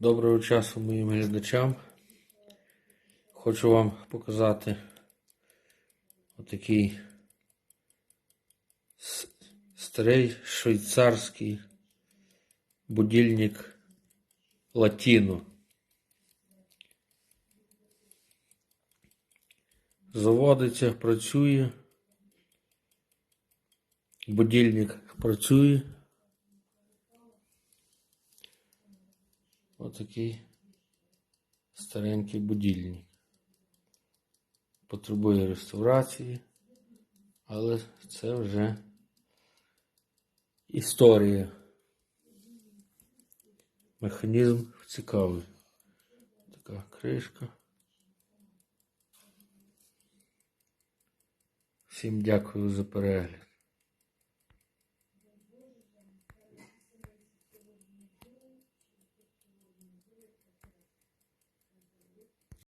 Доброго часу моїм глядачам. Хочу вам показати отакий старий швейцарський будильник Латіно. Заводиться, працює. Будильник працює. Отакий старенький будильник. Потребує реставрації, але це вже історія. Механізм цікавий. Така кришка. Всім дякую за перегляд.